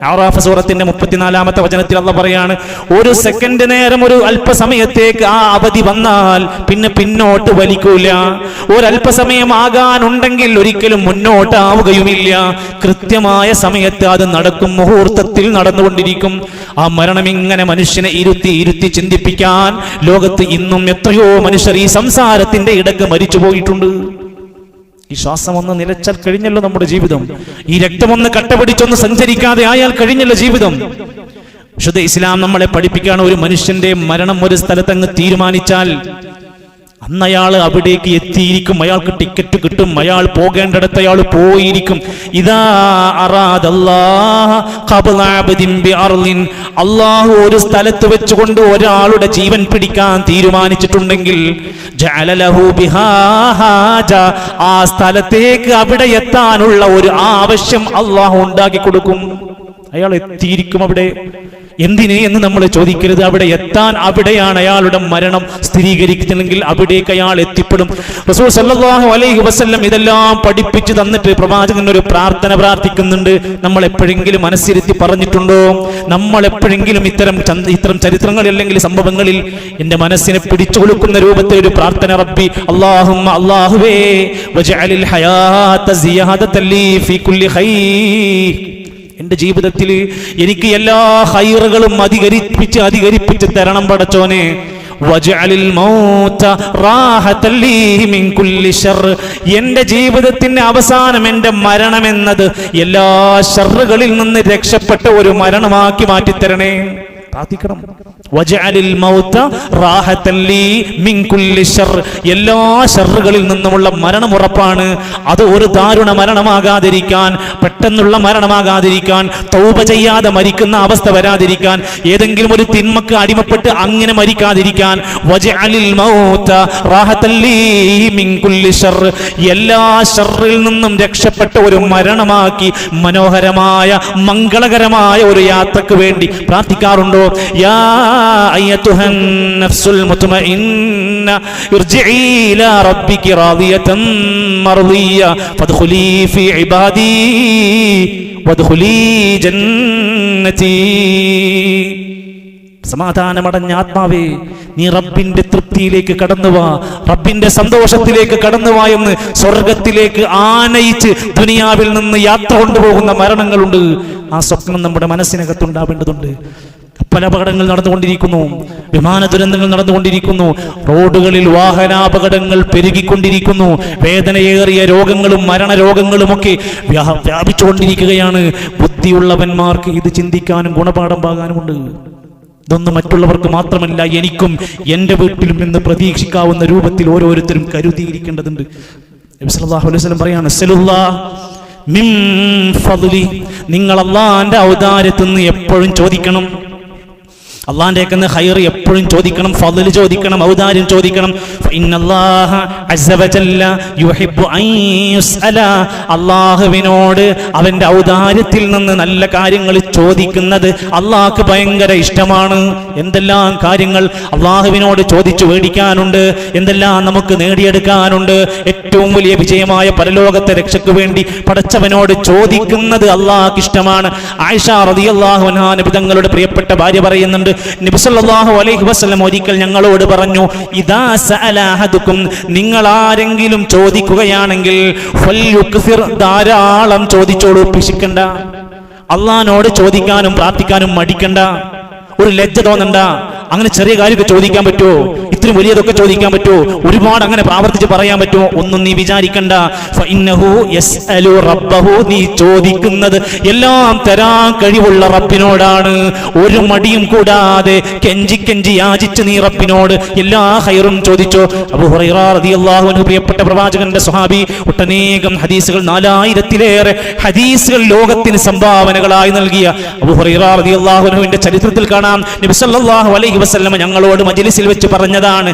ആറാഫ് സൂറത്തിന്റെ മുപ്പത്തിനാലാമത്തെ വചനത്തിൽ അള്ള പറയാണ് ഒരു സെക്കൻഡ് നേരം ഒരു അല്പസമയത്തേക്ക് ആ അവധി വന്നാൽ പിന്നെ പിന്നോട്ട് വലിക്കൂല. ഒരല്പസമയം ആകാനുണ്ടെങ്കിൽ ഒരിക്കലും മുന്നോട്ടാവുകയുമില്ല. കൃത്യമായ സമയത്ത് അത് നടക്കും മുഹൂർത്തത്തിൽ നടന്നുകൊണ്ടിരിക്കും. ആ മരണം ഇങ്ങനെ മനുഷ്യനെ ഇരുത്തി ഇരുത്തി ചിന്തിപ്പിക്കാൻ ലോകത്ത് ഇന്നും എത്രയോ മനുഷ്യർ ഈ സംസാരത്തിന്റെ ഇടയ്ക്ക് മരിച്ചു പോയിട്ടുണ്ട് ഈ ശ്വാസം ഒന്ന് നിലച്ചാൽ കഴിഞ്ഞല്ലോ നമ്മുടെ ജീവിതം. ഈ രക്തമൊന്ന് കട്ടപിടിച്ചൊന്ന് സഞ്ചരിക്കാതെ ആയാൽ കഴിഞ്ഞല്ലോ ജീവിതം. വിശുദ്ധ ഇസ്ലാം നമ്മളെ പഠിപ്പിക്കുകയാണ് ഒരു മനുഷ്യന്റെ മരണം ഒരു സ്ഥലത്തങ്ങ് തീരുമാനിച്ചാൽ അന്ന് അയാൾ അവിടേക്ക് എത്തിയിരിക്കും. അയാൾക്ക് ടിക്കറ്റ് കിട്ടും. അയാൾ പോകേണ്ടിടത്ത് അയാൾ പോയിരിക്കും. ഇതാ. അള്ളാഹു ഒരു സ്ഥലത്ത് വെച്ചുകൊണ്ട് ഒരാളുടെ ജീവൻ പിടിക്കാൻ തീരുമാനിച്ചിട്ടുണ്ടെങ്കിൽ ആ സ്ഥലത്തേക്ക് അവിടെ എത്താനുള്ള ഒരു ആവശ്യം അള്ളാഹു ഉണ്ടാക്കി കൊടുക്കും. അയാൾ എത്തിയിരിക്കും അവിടെ. എന്തിന് എന്ന് നമ്മൾ ചോദിക്കരുത്. അവിടെ എത്താൻ അവിടെയാണ് അയാളുടെ മരണം സ്ഥിരീകരിക്കുന്നെങ്കിൽ അവിടേക്ക് അയാൾ എത്തിപ്പെടും. റസൂൽ സല്ലല്ലാഹു അലൈഹി വസല്ലം ഇതെല്ലാം പഠിപ്പിച്ചു തന്നിട്ട് പ്രവാചകൻ ഒരു പ്രാർത്ഥന പ്രാർത്ഥിക്കുന്നുണ്ട്. നമ്മൾ എപ്പോഴെങ്കിലും മനസ്സിരുത്തി പറഞ്ഞിട്ടുണ്ടോ? നമ്മൾ എപ്പോഴെങ്കിലും ഇത്തരം ഇത്തരം ചരിത്രങ്ങൾ അല്ലെങ്കിൽ സംഭവങ്ങളിൽ എന്റെ മനസ്സിനെ പിടിച്ചു കൊടുക്കുന്ന രൂപത്തിൽ ഒരു പ്രാർത്ഥന റബ്ബി അല്ലാഹുമ്മ അല്ലാഹുവേ വജഅലിൽ ഹയാത സിയാദത്തൻ ലീ ഫീ കുല്ലി ഖൈർ. എന്റെ ജീവിതത്തിൽ എനിക്ക് എല്ലാ ഹൈറുകളും അധികരിപ്പിച്ച് അധികരിപ്പിച്ച് തരണം പടച്ചോനെ. എന്റെ ജീവിതത്തിന്റെ അവസാനം എന്റെ മരണം എന്നത് എല്ലാ ഷറുകളിൽ നിന്ന് രക്ഷപ്പെട്ട ഒരു മരണമാക്കി മാറ്റിത്തരണേ. പ്രാർത്ഥിക്കണം. എല്ലാ ഷറുകളിൽ നിന്നുമുള്ള മരണം ഉറപ്പാണ്. അത് ഒരു ദാരുണ മരണമാകാതിരിക്കാൻ പെട്ടെന്നുള്ള മരണമാകാതിരിക്കാൻ തൗപ ചെയ്യാതെ മരിക്കുന്ന അവസ്ഥ വരാതിരിക്കാൻ ഏതെങ്കിലും ഒരു തിന്മക്ക് അടിമപ്പെട്ട് അങ്ങനെ മരിക്കാതിരിക്കാൻ. എല്ലാ ഷറിൽ നിന്നും രക്ഷപ്പെട്ട ഒരു മരണമാക്കി മനോഹരമായ മംഗളകരമായ ഒരു യാത്രയ്ക്ക് വേണ്ടി പ്രാർത്ഥിക്കാറുണ്ടോ? യാ അയ്യത്തുഹൻ النفس മുത്മഇന്ന ارجعي ഇലാ ربك റാദിയതൻ മർദിയ فادخلي ഫീ ഇബാദി വദ്ഖുലി ജന്നതി. സമാധാനമടഞ്ഞ ആത്മാവേ നീ റബ്ബിന്റെ തൃപ്തിയിലേക്ക് കടന്നുവാ റബ്ബിന്റെ സന്തോഷത്തിലേക്ക് കടന്നുവാ എന്ന് സ്വർഗത്തിലേക്ക് ആനയിച്ച് ദുനിയാവിൽ നിന്ന് യാത്ര കൊണ്ടുപോകുന്ന മരണങ്ങളുണ്ട്. ആ സ്വപ്നം നമ്മുടെ മനസ്സിനകത്തുണ്ടാവേണ്ടതുണ്ട്. കപ്പലപകടങ്ങൾ നടന്നുകൊണ്ടിരിക്കുന്നു. വിമാന ദുരന്തങ്ങൾ നടന്നുകൊണ്ടിരിക്കുന്നു. റോഡുകളിൽ വാഹനാപകടങ്ങൾ പെരുകിക്കൊണ്ടിരിക്കുന്നു. വേദനയേറിയ രോഗങ്ങളും മരണ രോഗങ്ങളും ഒക്കെ വ്യാപിച്ചുകൊണ്ടിരിക്കുകയാണ്. ബുദ്ധിയുള്ളവന്മാർക്ക് ഇത് ചിന്തിക്കാനും ഗുണപാഠം പാകാനുമുണ്ട്. ഇതൊന്നും മറ്റുള്ളവർക്ക് മാത്രമല്ല എനിക്കും എന്റെ വീട്ടിലും നിന്ന് പ്രതീക്ഷിക്കാവുന്ന രൂപത്തിൽ ഓരോരുത്തരും കരുതിയിരിക്കേണ്ടതുണ്ട്. അലൈഹി വസല്ലം പറയാണ്. നിങ്ങൾ അള്ളാന്റെ ഔദാര്യത്തിൽ എപ്പോഴും ചോദിക്കണം. അള്ളാന്റെ ഒക്കെ ഹൈർ എപ്പോഴും ചോദിക്കണം ഫضل ചോദിക്കണം ഔദാര്യം ചോദിക്കണം. അള്ളാഹുവിനോട് അവന്റെ ഔദാര്യത്തിൽ നിന്ന് നല്ല കാര്യങ്ങൾ ചോദിക്കുന്നത് അള്ളാഹ്ക്ക് ഭയങ്കര ഇഷ്ടമാണ്. എന്തെല്ലാം കാര്യങ്ങൾ അള്ളാഹുവിനോട് ചോദിച്ചു മേടിക്കാനുണ്ട് എന്തെല്ലാം നമുക്ക് നേടിയെടുക്കാനുണ്ട്. ഏറ്റവും വലിയ വിജയമായ പരലോകത്തെ രക്ഷയ്ക്ക് വേണ്ടി പടച്ചവനോട് ചോദിക്കുന്നത് അള്ളാഹ്ക്ക് ഇഷ്ടമാണ്. ആയിഷ റളിയല്ലാഹു അൻഹാ നബി തങ്ങളുടെ പ്രിയപ്പെട്ട ഭാര്യ പറയുന്നുണ്ട് നബി സല്ലല്ലാഹു അലൈഹി വസല്ലം ഒരിക്കൽ ഞങ്ങളോട് പറഞ്ഞു അഹദുക്കും നിങ്ങൾ ആരെങ്കിലും ചോദിക്കുകയാണെങ്കിൽ ധാരാളം ചോദിച്ചോളൂ പിശിക്കണ്ട അള്ളഹാനോട് ചോദിക്കാനും പ്രാർത്ഥിക്കാനും മടിക്കണ്ട. ഒരു ലജ്ജ തോന്നണ്ട. അങ്ങനെ ചെറിയ കാര്യമൊക്കെ ചോദിക്കാൻ പറ്റുമോ? ഇത്രയും വലിയതൊക്കെ ചോദിക്കാൻ പറ്റുമോ? ഒരുപാട് അങ്ങനെ പ്രാവർത്തിച്ച് പറയാൻ പറ്റുമോ? ഒന്നും നീ വിചാരിക്കണ്ട. റബ്ബഹു നീ ചോദിക്കുന്നത് എല്ലാം തരാൻ കഴിവുള്ള റബ്ബിനോടാണ്. ഒരു മടിയും കൂടാതെ കെഞ്ചി കെഞ്ചി യാചിച്ച് നീ റബ്ബിനോട് എല്ലാ ഹൈറും ചോദിച്ചോ? അബൂ പ്രിയപ്പെട്ട പ്രവാചകന്റെ സ്വഹാബി ഒട്ടനേകം ഹദീസുകൾ നാലായിരത്തിലേറെ ഹദീസുകൾ ലോകത്തിന് സംഭാവനകളായി നൽകിയ അബൂ ഹുറൈറ റളിയല്ലാഹു ചരിത്രത്തിൽ കാണാം. നബി സല്ലല്ലാഹു അലൈഹി വസല്ലം ഞങ്ങളോട് മജ്ലിസിൽ വെച്ച് പറഞ്ഞതാണ്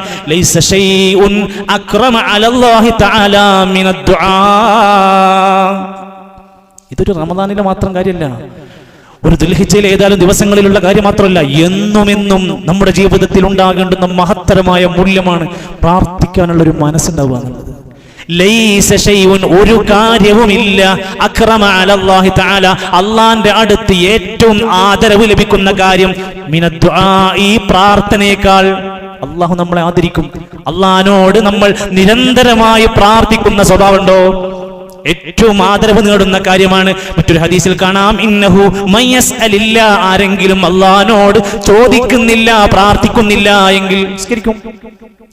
ഇതൊരു റമദാനിലെ മാത്രം കാര്യമല്ല. ഒരു ദുൽഹിച്ചയിൽ ഏതാനും ദിവസങ്ങളിലുള്ള കാര്യം മാത്രമല്ല എന്നും എന്നും നമ്മുടെ ജീവിതത്തിൽ ഉണ്ടാകേണ്ടുന്ന മഹത്തരമായ മൂല്യമാണ് പ്രാർത്ഥിക്കാനുള്ള ഒരു മനസ്സുണ്ടാവുക എന്നുള്ളത്. ഒരു കാര്യവുമില്ല. അക്രമ അലല്ലാഹി തആല അള്ളാന്റെ അടുത്ത് ഏറ്റവും ആദരവ് ലഭിക്കുന്ന കാര്യം ഈ പ്രാർത്ഥനയേക്കാൾ അള്ളാഹു നമ്മളെ ആദരിക്കും. അള്ളഹാനോട് നമ്മൾ നിരന്തരമായി പ്രാർത്ഥിക്കുന്ന സ്വഭാവമുണ്ടോ? ഏറ്റവും ആദരവ് നേടുന്ന കാര്യമാണ്. മറ്റൊരു ഹദീസിൽ കാണാം. ഇന്നഹു മയ്യസ് അലില്ല ആരെങ്കിലും അള്ളഹാനോട് ചോദിക്കുന്നില്ല പ്രാർത്ഥിക്കുന്നില്ല എങ്കിൽ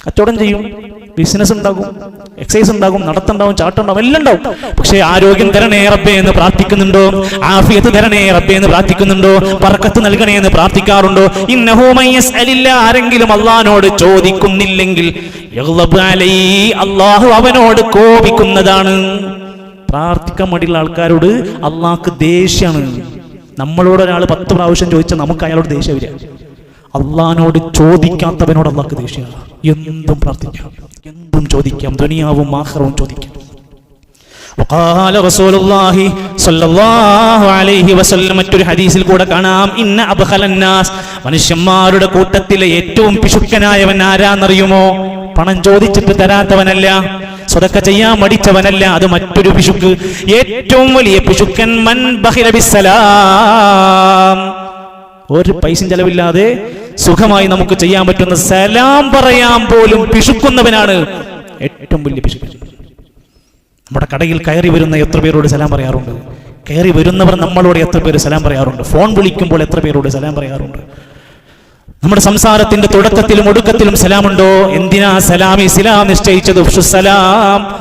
കച്ചവടം ചെയ്യും. ബിസിനസ് ഉണ്ടാകും എക്സസൈസ് ഉണ്ടാകും നടത്തുണ്ടാവും ചാട്ടുണ്ടാവും എല്ലാം ഉണ്ടാവും. പക്ഷേ ആരോഗ്യം തരണേ റബ്ബേ എന്ന് പ്രാർത്ഥിക്കുന്നുണ്ടോ? ആഫിയത്ത് തരണേ റബ്ബേ എന്ന് പ്രാർത്ഥിക്കുന്നുണ്ടോ? പറക്കത്ത് നൽകണേ എന്ന് പ്രാർത്ഥിക്കാറുണ്ടോ? ഇന്നഹു മയ്യസ് അലില്ല ആരെങ്കിലും അള്ളഹാനോട് ചോദിക്കുന്നില്ലെങ്കിൽ അള്ളാഹു അവനോട് കോപിക്കുന്നതാണ്. പ്രാർത്ഥിക്കാൻ മടിയുള്ള ആൾക്കാരോട് അള്ളാഹ്ക്ക് ദേഷ്യമാണ് നമ്മളോട് ഒരാൾ പത്ത് പ്രാവശ്യം ചോദിച്ചാൽ നമുക്ക് അയാളോട് ദേഷ്യം വരിക അള്ളഹാനോട് ചോദിക്കാത്തവനോട് അള്ളാഹ്ക്ക് ദേഷ്യമാണ് എന്തും പ്രാർത്ഥിക്കാം എന്തും ചോദിക്കാം ദുനിയാവും ആഹ്റവും ചോദിക്കാം وقال رسول الله صلى الله عليه وسلم മറ്റൊരു ഹദീസിൽ കൂടെ കാണാം ഇന്ന അബ്ഖലന്നാസ് മനുഷ്യന്മാരുടെ കൂട്ടത്തിലെ ഏറ്റവും പിശുക്കനായവൻ ആരാന്നറിയുമോ പണം ചോദിച്ചിട്ട് തരാത്തവനല്ല സ്വതക്ക ചെയ്യാൻ മടിച്ചവനല്ല അത് മറ്റൊരു പിശുക്ക്. ഏറ്റവും വലിയ പിശുക്കൻ മൻ ബഹിര ബിസ്സലാം. ഒരു പൈസയും ചെലവില്ലാതെ സുഖമായി നമുക്ക് ചെയ്യാൻ പറ്റുന്ന സലാം പറയാൻ പോലും പിശുക്കുന്നവനാണ് ഏറ്റവും വലിയ പിശുക്ക്. നമ്മുടെ കടയിൽ കയറി വരുന്ന എത്ര പേരോട് സലാം പറയാറുണ്ട്? കയറി വരുന്നവർ നമ്മളോട് എത്ര പേര് സലാം പറയാറുണ്ട്? ഫോൺ വിളിക്കുമ്പോൾ എത്ര പേരോട് സലാം പറയാറുണ്ട്? നമ്മുടെ സംസാരത്തിന്റെ തുടക്കത്തിലും ഒടുക്കത്തിലും സലാമുണ്ടോ? എന്തിനാ സലാം ഇസ്ലാം നിശ്ചയിച്ചത് സലാം.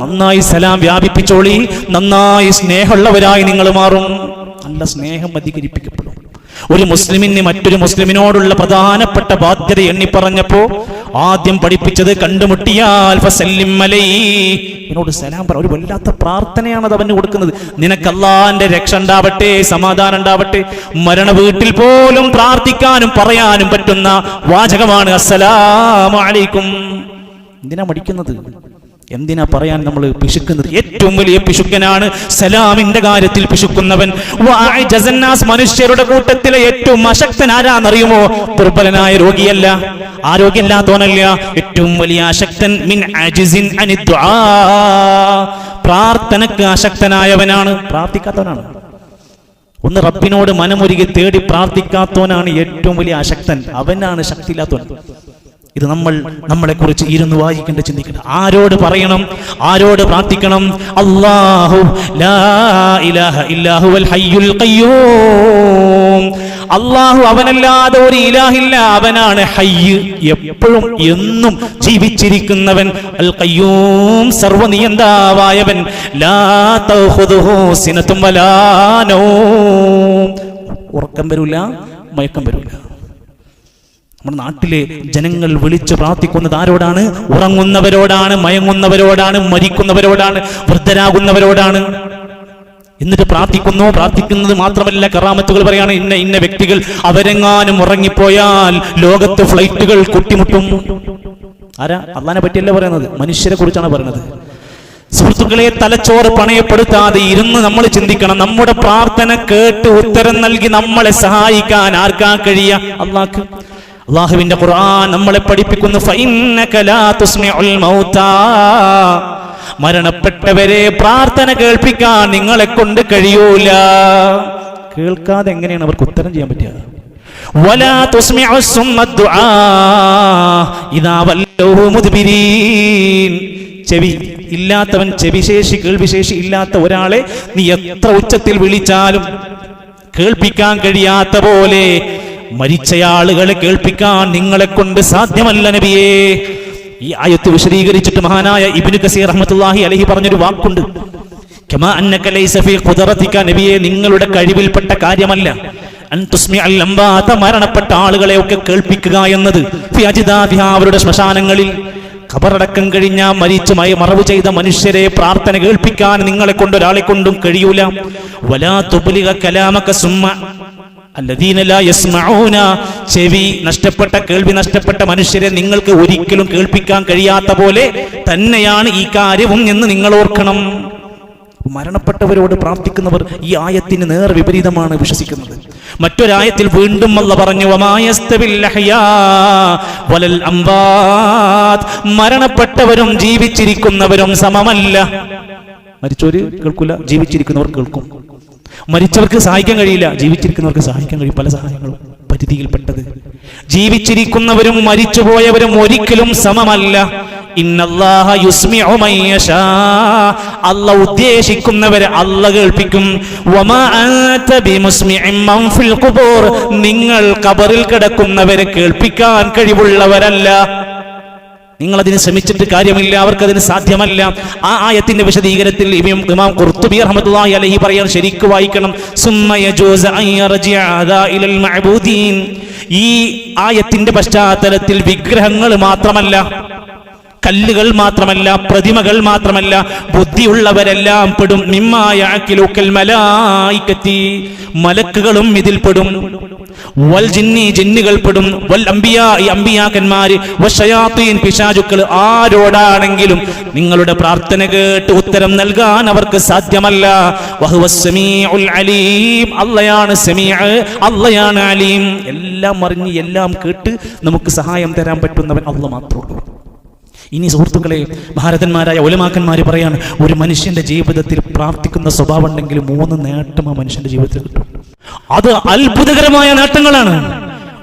നന്നായി സലാം വ്യാപിപ്പിച്ചോളി. നന്നായി സ്നേഹമുള്ളവരായി നിങ്ങൾ മാറും. നല്ല സ്നേഹം അധികരിപ്പിക്കപ്പെടും. ഒരു മുസ്ലിമിന് മറ്റൊരു മുസ്ലിമിനോടുള്ള പ്രധാനപ്പെട്ട ബാധ്യത എണ്ണി പറഞ്ഞപ്പോ ആദ്യം പഠിപ്പിച്ചത് കണ്ടുമുട്ടിയാൽ എന്നോട് സലാം പറ. ഒരു വല്ലാത്ത പ്രാർത്ഥനയാണ് അത് അവന് കൊടുക്കുന്നത്. നിനക്ക് അള്ളാന്റെ രക്ഷ ഉണ്ടാവട്ടെ സമാധാനം ഉണ്ടാവട്ടെ. മരണ വീട്ടിൽ പോലും പ്രാർത്ഥിക്കാനും പറയാനും പറ്റുന്ന വാചകമാണ് അസ്സലാമു അലൈക്കും. എന്തിനാ മടിക്കുന്നത്? എന്തിനാ പറയാൻ നമ്മൾ പിശുക്കുന്നത്? ഏറ്റവും വലിയ പിശുക്കനാണ് സലാമിന്റെ കാര്യത്തിൽ പിശുക്കുന്നവൻ. മനുഷ്യരുടെ കൂട്ടത്തിലെ ഏറ്റവും അശക്തൻ ആരാന്നറിയുമോ? ദുർബലനായ രോഗിയല്ല ആരോഗ്യമില്ലാത്തവനല്ല ഏറ്റവും വലിയ അശക്തൻ മിൻ പ്രാർത്ഥനക്ക് അശക്തനായവനാണ് പ്രാർത്ഥിക്കാത്തവനാണ്. ഒന്ന് റബ്ബിനോട് മനമൊരുകി തേടി പ്രാർത്ഥിക്കാത്തവനാണ് ഏറ്റവും വലിയ അശക്തൻ. അവനാണ് ശക്തിയില്ലാത്തവൻ. ഇത് നമ്മൾ നമ്മളെ കുറിച്ച് ഇരുന്ന് വായിക്കേണ്ട ചിന്തിക്കണം ആരോട് പറയണം? ആരോട് പ്രാർത്ഥിക്കണം? അള്ളാഹു അള്ളാഹു അവനല്ലാതെ ഒരു ഇലാഹില്ല. അവനാണ് ഹയ്യ്. എപ്പോഴും എന്നും ജീവിച്ചിരിക്കുന്നവൻ അൽ സർവനിയന്താവായവൻ. ലാ ഉറക്കം വരൂല? മയക്കം വരൂല? നമ്മുടെ നാട്ടിലെ ജനങ്ങൾ വിളിച്ച് പ്രാർത്ഥിക്കുന്നത് ആരോടാണ്? ഉറങ്ങുന്നവരോടാണ് മയങ്ങുന്നവരോടാണ് മരിക്കുന്നവരോടാണ് വൃദ്ധരാകുന്നവരോടാണ്. എന്നിട്ട് പ്രാർത്ഥിക്കുന്നു പ്രാർത്ഥിക്കുന്നത് മാത്രമല്ല കറാമത്തുകൾ പറയാണ് ഇന്ന ഇന്ന വ്യക്തികൾ അവരെങ്ങാനും ഉറങ്ങിപ്പോയാൽ ലോകത്ത് ഫ്ലൈറ്റുകൾ കുട്ടിമുട്ടും. ആരാ? അള്ളാനെ പറ്റിയല്ല പറയുന്നത്? മനുഷ്യരെ കുറിച്ചാണ് പറയുന്നത്. സുഹൃത്തുക്കളെ തലച്ചോറ് പണയപ്പെടുത്താതെ ഇരുന്ന് നമ്മൾ ചിന്തിക്കണം. നമ്മുടെ പ്രാർത്ഥന കേട്ട് ഉത്തരം നൽകി നമ്മളെ സഹായിക്കാൻ ആർക്കാ കഴിയ? അള്ളാഹ്ക്ക് അള്ളാഹുവിന്റെ ഖുർആൻ നമ്മളെ പഠിപ്പിക്കുന്നു. മരണപ്പെട്ടവരെ പ്രാർത്ഥന കേൾപ്പിക്കാൻ നിങ്ങളെ കൊണ്ട് കഴിയൂല. കേൾക്കാതെ എങ്ങനെയാണ് അവർക്ക് ഉത്തരം ചെയ്യാൻ പറ്റുക? ചെവി ഇല്ലാത്തവൻ ചെവിശേഷി കേൾവിശേഷി ഇല്ലാത്ത ഒരാളെ നീ എത്ര ഉച്ചത്തിൽ വിളിച്ചാലും കേൾപ്പിക്കാൻ കഴിയാത്ത പോലെ മരിച്ചയാളുകളെ കേൾപ്പിക്കാൻ നിങ്ങളെ കൊണ്ട് സാധ്യമല്ല നബിയേ. ഈ ആയത്ത് വിശദീകരിച്ചിട്ട് മഹാനായ ഇബ്നു കസീർ അഹമ്മത്തുല്ലാഹി അലഹി പറഞ്ഞൊരു വാക്കുണ്ട്. നബിയെ നിങ്ങളുടെ കഴിവിൽപ്പെട്ട കാര്യമല്ല. മരണപ്പെട്ട ആളുകളെ ഒക്കെ കേൾപ്പിക്കുക എന്നത് അവരുടെ ശ്മശാനങ്ങളിൽ. ഖബറടക്കം കഴിഞ്ഞ മരിച്ചു മറവ് ചെയ്ത മനുഷ്യരെ പ്രാർത്ഥന കേൾപ്പിക്കാൻ നിങ്ങളെ കൊണ്ട് ഒരാളെ കൊണ്ടും കഴിയൂല. വലാ തുബ്ലിഗ കലാമക സുമ്മ. ചെവി നഷ്ടപ്പെട്ട കേൾവി നഷ്ടപ്പെട്ട മനുഷ്യരെ നിങ്ങൾക്ക് ഒരിക്കലും കേൾപ്പിക്കാൻ കഴിയാത്ത പോലെ തന്നെയാണ് ഈ കാര്യവും എന്ന് നിങ്ങൾ ഓർക്കണം. മരണപ്പെട്ടവരോട് പ്രാർത്ഥിക്കുന്നവർ ഈ ആയത്തിന് നേർ വിപരീതമാണ് വിശ്വസിക്കുന്നത്. മറ്റൊരായത്തിൽ വീണ്ടും അല്ല പറഞ്ഞു. മരണപ്പെട്ടവരും ജീവിച്ചിരിക്കുന്നവരും സമമല്ല. മരിച്ചവര് കേൾക്കില്ല ജീവിച്ചിരിക്കുന്നവർ കേൾക്കും. മരിച്ചവർക്ക് സഹായിക്കാൻ കഴിയില്ല. ജീവിച്ചിരിക്കുന്നവർക്ക് സഹായിക്കാൻ കഴിയും. പല സഹായങ്ങളും പരിധിയിൽപ്പെട്ടത്. ജീവിച്ചിരിക്കുന്നവരും മരിച്ചുപോയവരും ഒരിക്കലും സമമല്ല. ഉദ്ദേശിക്കുന്നവരെ. നിങ്ങൾ കബറിൽ കിടക്കുന്നവരെ കേൾപ്പിക്കാൻ കഴിവുള്ളവരല്ല. നിങ്ങൾ അതിന് ശ്രമിച്ചിട്ട് കാര്യമില്ല അവർക്ക് അതിന് സാധ്യമല്ല. ആ ആയത്തിന്റെ വിശദീകരണത്തിൽ ഇമാം ഖുർത്തുബി റഹ്മത്തുള്ളാഹി അലൈഹി പറയാൻ ശരിക്ക് വായിക്കണം. ഈ ആയത്തിന്റെ പശ്ചാത്തലത്തിൽ വിഗ്രഹങ്ങൾ മാത്രമല്ല കല്ലുകൾ മാത്രമല്ല പ്രതിമകൾ മാത്രമല്ല ബുദ്ധിയുള്ളവരെല്ലാം പെടും. മലായിക്കത്തി. മലക്കുകളും ഇതിൽ പെടും. വൽ ജിന്നി ജിന്നുകൾ പെടും. വൽ അമ്പിയാക്കന്മാര് പിശാചുക്കൾ ആരോടാണെങ്കിലും നിങ്ങളുടെ പ്രാർത്ഥന കേട്ട് ഉത്തരം നൽകാൻ അവർക്ക് സാധ്യമല്ല. അലീം. സമീഅ അല്ലയാണ് അലീം. എല്ലാം അറിഞ്ഞ് എല്ലാം കേട്ട് നമുക്ക് സഹായം തരാൻ പറ്റുന്നവൻ അള്ള മാത്രമുള്ളൂ ഇനി സുഹൃത്തുക്കളെ ഭാരതന്മാരായ ഒലമാക്കന്മാർ പറയാണ് ഒരു മനുഷ്യന്റെ ജീവിതത്തിൽ പ്രാർത്ഥിക്കുന്ന സ്വഭാവം ഉണ്ടെങ്കിൽ മൂന്ന് നേട്ടം ആ മനുഷ്യന്റെ ജീവിതത്തിൽ കിട്ടും. അത് അത്ഭുതകരമായ നേട്ടങ്ങളാണ്.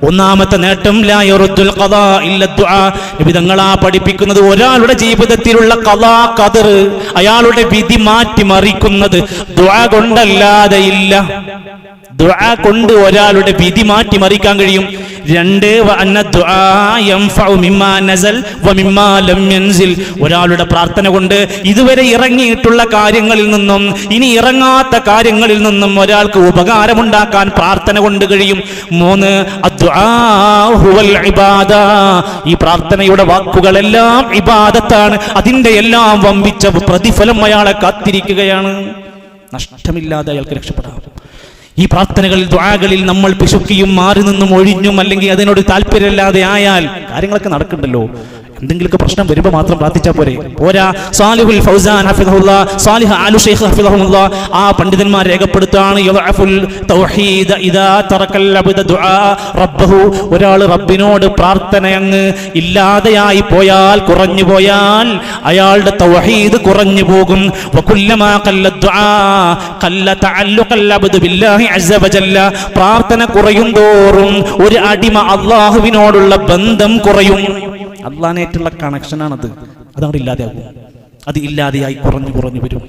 ഒന്നാമത്തെ നേട്ടം തങ്ങളാ പഠിപ്പിക്കുന്നത് ഒരാളുടെ ജീവിതത്തിലുള്ള കഥാ കതർ അയാളുടെ വിധി മാറ്റി മറിക്കുന്നത് ദുആ കൊണ്ടല്ലാതെ ഇല്ല. ദുആ കൊണ്ട് ഒരാളുടെ വിധി മാറ്റി മറിക്കാൻ കഴിയും. രണ്ട് ഒരാളുടെ പ്രാർത്ഥന കൊണ്ട് ഇതുവരെ ഇറങ്ങിയിട്ടുള്ള കാര്യങ്ങളിൽ നിന്നും ഇനി ഇറങ്ങാത്ത കാര്യങ്ങളിൽ നിന്നും ഒരാൾക്ക് ഉപകാരമുണ്ടാക്കാൻ പ്രാർത്ഥന കൊണ്ട് കഴിയും. മൂന്ന് ഈ പ്രാർത്ഥനയുടെ വാക്കുകളെല്ലാം ഇബാദത്താണ്. അതിന്റെ എല്ലാം വമ്പിച്ച പ്രതിഫലം അയാളെ കാത്തിരിക്കുകയാണ്. നഷ്ടമില്ലാതെ അയാൾക്ക് രക്ഷപ്പെടാം. ഈ പ്രാർത്ഥനകളിൽ ദ്വാകളിൽ നമ്മൾ പിശുക്കിയും മാറി നിന്നും ഒഴിഞ്ഞും അല്ലെങ്കിൽ അതിനോട് താല്പര്യമില്ലാതെ ആയാൽ കാര്യങ്ങളൊക്കെ നടക്കണ്ടല്ലോ. എന്തെങ്കിലുമൊക്കെ പ്രശ്നം വരുമ്പോൾ മാത്രം പ്രാർത്ഥിച്ചാൽ പോരെ. പോരാ. സാലിഹുൽ ഫൗസാൻ ഹഫിദഹുല്ല സാലിഹ് ആലു ഷെയ്ഖ് ഹഫിദഹുല്ല ആ പണ്ഡിതന്മാർ രേഖപ്പെടുത്താണ് യദ്അഫുൽ തൗഹീദ ഇദാ തറക്കൽ അബ്ദ ദുആ റബ്ബഹു. ഒരാൾ റബ്ബിനോട് പ്രാർത്ഥന അങ്ങ് ഇല്ലാതെയായി പോയാൽ കുറഞ്ഞു പോയാൽ അയാളുടെ തൗഹീദ് കുറഞ്ഞു പോകും. വകുല്ലമാ ഖല്ല ദുആ ഖല്ല തഅല്ലുഖൽ അബ്ദു ബില്ലാഹി അസ്സ വജല്ല. പ്രാർത്ഥന കുറയും തോറും ഒരു അടിമ അള്ളാഹുവിനോടുള്ള ബന്ധം കുറയും. അള്ളാനായിട്ടുള്ള കണക്ഷനാണത്. അതവിടെ ഇല്ലാതെയാകും. അത് ഇല്ലാതെയായി കുറഞ്ഞു കുറഞ്ഞു വരും.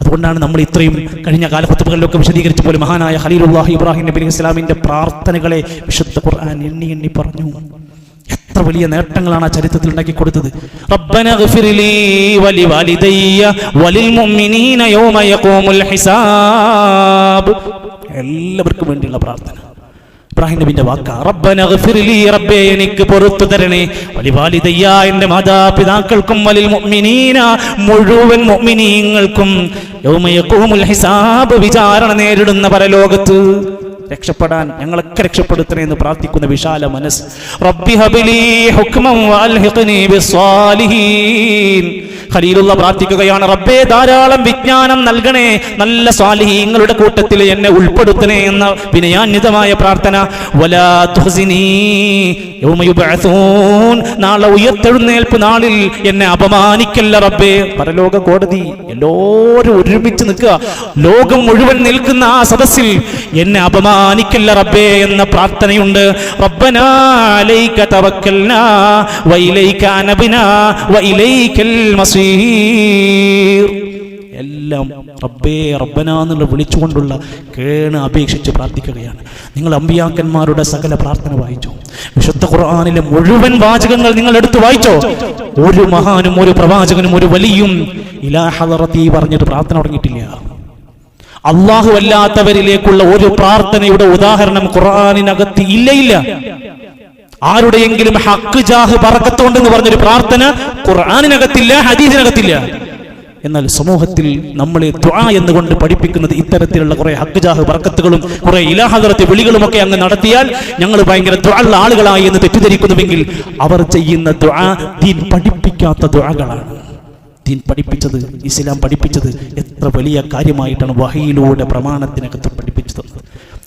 അതുകൊണ്ടാണ് നമ്മൾ ഇത്രയും കഴിഞ്ഞ കാലപത്തുകളിലൊക്കെ വിശദീകരിച്ച പോലെ മഹാനായ ഹലീലുല്ലാഹി ഇബ്രാഹിം നബി ഇസ്ലാമിന്റെ പ്രാർത്ഥനകളെ വിശുദ്ധ ഖുർആൻ എണ്ണി എണ്ണി പറഞ്ഞു. എത്ര വലിയ നേട്ടങ്ങളാണ് ആ ചരിത്രത്തിൽ ഉണ്ടാക്കി കൊടുത്തത്. എല്ലാവർക്കും വേണ്ടിയുള്ള പ്രാർത്ഥന. ഇബ്രാഹിം നബിന്റെ വാക്ക റബ്ബേ എനിക്ക് പൊറുത്തു തരണേ. വലിവാലിദയ്യ എന്റെ മാതാപിതാക്കൾക്കും വലിൽ മുഅ്മിനീന മുഴുവൻ മുഅ്മിനീങ്ങൾക്കും യൗമ യഖൂമുൽ ഹിസാബ് വിചാരണ നേരിടുന്ന പരലോകത്ത് രക്ഷപ്പെടാൻ ഞങ്ങളൊക്കെ രക്ഷപ്പെടുത്തണേ എന്ന് പ്രാർത്ഥിക്കുന്ന വിശാല മനസ്സ്. റബ്ബി ഹബിലി ഹുക്മൻ വഅൽഹിഖ്നി ബിസ്സാലിഹീൻ. ഖലീലുള്ള പ്രാർത്ഥിക്കുകയാണ് റബ്ബേ ധാരാളം വിജ്ഞാനം നൽകണേ നല്ല സ്വാലിഹീങ്ങളുടെ കൂട്ടത്തിൽ എന്നെ ഉൾപ്പെടുത്തണേ എന്ന വിനയാന്യതമായ പ്രാർത്ഥന. നാളെ ഉയർത്തെഴുന്നേൽപ്പ് നാളിൽ എന്നെ അപമാനിക്കല്ല റബ്ബേ പരലോക കോടതി എല്ലാവരും ഒരുമിച്ച് നിൽക്കുക. ലോകം മുഴുവൻ നിൽക്കുന്ന ആ സദസ്സിൽ എന്നെ അപമാനിക്കല്ല റബ്ബേ എന്ന പ്രാർത്ഥനയുണ്ട്. റബ്ബനാ അലൈക തവക്കൽനാ വഇലൈക വൈലൈക്കൽ വഇലൈക്കൽ എല്ലാം റബ്ബേ റബ്ബന എന്നുള്ള വിളിച്ചുകൊണ്ടുള്ള കേണ് അപേക്ഷിച്ച് പ്രാർത്ഥിക്കുകയാണ്. നിങ്ങൾ അമ്പിയാക്കന്മാരുടെ സകല പ്രാർത്ഥന വായിച്ചു? വിശുദ്ധ ഖുർആാനിലെ മുഴുവൻ വാചകങ്ങൾ നിങ്ങൾ എടുത്തു വായിച്ചോ? ഒരു മഹാനും ഒരു പ്രവാചകനും ഒരു വലിയും ഇലാഹറത്തി പറഞ്ഞിട്ട് പ്രാർത്ഥന തുടങ്ങിയിട്ടില്ല. അള്ളാഹു അല്ലാത്തവരിലേക്കുള്ള ഒരു പ്രാർത്ഥനയുടെ ഉദാഹരണം ഖുർആാനിനകത്ത് ഇല്ല ഇല്ല. ആരുടെയെങ്കിലും ഹക്ക് ജാഹ് പറക്കത്തോണ്ടെന്ന് പറഞ്ഞൊരു പ്രാർത്ഥന ഖുർആാനിനകത്തില്ല ഹദീസിനകത്തില്ല. എന്നാൽ സമൂഹത്തിൽ നമ്മളെ ദ്വാ എന്നുകൊണ്ട് പഠിപ്പിക്കുന്നത് ഇത്തരത്തിലുള്ള കുറെ ഹക്കുജാഹ് ബർക്കത്തുകളും കുറെ ഇലാഹകരത്തെ വിളികളുമൊക്കെ അങ്ങ് നടത്തിയാൽ ഞങ്ങൾ ഭയങ്കര ദ്വാള്ള ആളുകളായി എന്ന് തെറ്റിദ്ധരിക്കുന്നുവെങ്കിൽ അവർ ചെയ്യുന്ന ദ്വാ ദീൻ പഠിപ്പിക്കാത്ത ദ്വാകളാണ്. ദീൻ പഠിപ്പിച്ചത് ഇസ്ലാം പഠിപ്പിച്ചത് എത്ര വലിയ കാര്യമായിട്ടാണ് വഹയിലൂടെ പ്രമാണത്തിനകത്ത്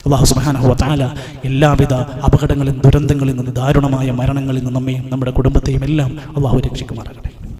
അള്ളാഹു സുബ്ഹാനഹു വതആല എല്ലാവിധ അപകടങ്ങളിൽ ദുരന്തങ്ങളിൽ നിന്ന് ദാരുണമായ മരണങ്ങളിൽ നിന്ന് നമ്മയും നമ്മുടെ കുടുംബത്തെയും എല്ലാം അള്ളാഹു രക്ഷിക്കുമാറാകട്ടെ.